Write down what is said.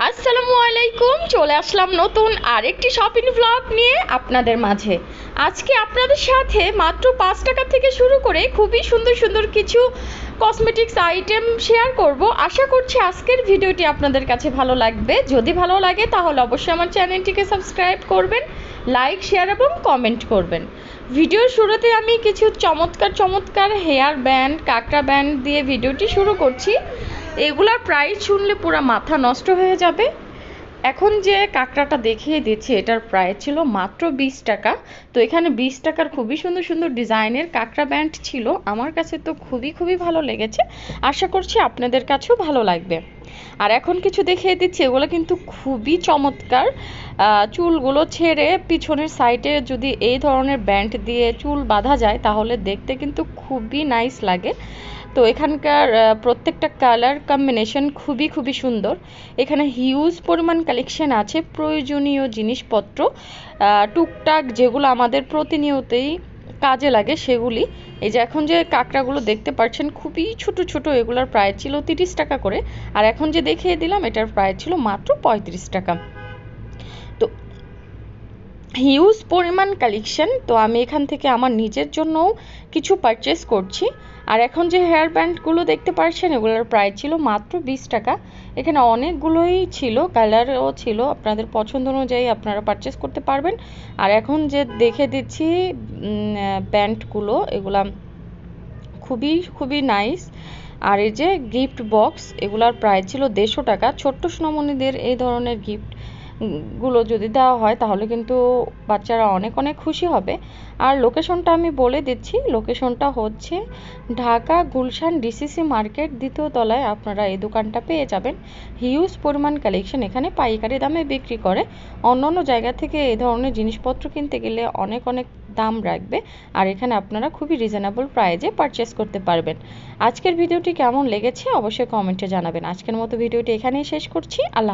আসসালামু আলাইকুম, চলে আসলাম নতুন আরেকটি শপিং ব্লগ নিয়ে আপনাদের মাঝে। আজকে আপনাদের সাথে মাত্র পাঁচ টাকা থেকে শুরু করে খুবই সুন্দর সুন্দর কিছু কসমেটিক্স আইটেম শেয়ার করব। আশা করছি আজকের ভিডিওটি আপনাদের কাছে ভালো লাগবে। যদি ভালো লাগে, তাহলে অবশ্যই আমার চ্যানেলটিকে সাবস্ক্রাইব করবেন লাইক শেয়ার এবং কমেন্ট করবেন। ভিডিওর শুরুতে আমি কিছু চমৎকার চমৎকার হেয়ার ব্যান্ড কাঁকড়া ব্যান্ড দিয়ে ভিডিওটি শুরু করছি। এগুলার প্রাইস শুনলে পুরো মাথা নষ্ট হয়ে যাবে। এখন যে কাঁকড়াটা দেখিয়ে দিচ্ছি, এটার প্রাইস ছিল মাত্র বিশ টাকা। তো এখানে বিশ টাকার খুবই সুন্দর সুন্দর ডিজাইনের কাঁকড়া ব্যান্ড ছিল। আমার কাছে তো খুবই খুবই ভালো লেগেছে। আশা করছি আপনাদের কাছেও ভালো লাগবে। আর এখন কিছু দেখিয়ে দিচ্ছি, এগুলো কিন্তু খুবই চমৎকার। চুলগুলো ছেড়ে পিছনের সাইডে যদি এই ধরনের ব্যান্ড দিয়ে চুল বাঁধা যায়, তাহলে দেখতে কিন্তু খুবই নাইস লাগে। তো এখানকার প্রত্যেকটা কালার কম্বিনেশন খুবই খুবই সুন্দর। এখানে হিউজ পরিমাণ কালেকশন আছে, প্রয়োজনীয় জিনিসপত্র। টুকটাক যেগুলো আমাদের প্রতিনিয়তই কাজে লাগে সেগুলি। এই যে এখন যে কাঁকড়াগুলো দেখতে পাচ্ছেন, খুবই ছোট ছোট, এগুলোর প্রায় ছিল তিরিশ টাকা করে। আর এখন যে দেখিয়ে দিলাম, এটার প্রায় ছিল মাত্র পঁয়ত্রিশ টাকা। হিউজ পরিমাণ কালেকশন, তো আমি এখান থেকে আমার নিজের জন্যও কিছু পারচেস করছি। আর এখন যে হেয়ার ব্যান্ডগুলো দেখতে পাচ্ছেন এগুলোর প্রাইস ছিল মাত্র বিশ টাকা। এখানে অনেকগুলোই ছিল কালারও ছিল, আপনাদের পছন্দ অনুযায়ী আপনারা পারচেস করতে পারবেন। আর এখন যে দেখে দিচ্ছি ব্যান্ডগুলো এগুলা খুবই খুবই নাইস আর এই যে গিফট বক্স এগুলার প্রাইস ছিল দেড়শো টাকা। ছোট্ট সোনামণিদের এই ধরনের গিফট গুলো যদি দেওয়া হয়, তাহলে কিন্তু বাচ্চারা অনেক অনেক খুশি হবে। আর লোকেশনটা আমি বলে দিচ্ছি। লোকেশনটা হচ্ছে ঢাকা গুলশান ডিসিসি মার্কেট দ্বিতীয় তলায়। আপনারা এই দোকানটা পেয়ে যাবেন। হিউজ পরিমাণ কালেকশন এখানে পাইকারি দামে বিক্রি করে। অন্য অন্য জায়গা থেকে এই ধরনের জিনিসপত্র কিনতে গেলে অনেক অনেক দাম রাখবে। আর এখানে আপনারা খুবই রিজনেবল প্রাইজে পারচেস করতে পারবেন। আজকের ভিডিওটি কেমন লেগেছে অবশ্যই কমেন্টে জানাবেন। আজকের মতো ভিডিওটি এখানেই শেষ করছি। আল্লাহ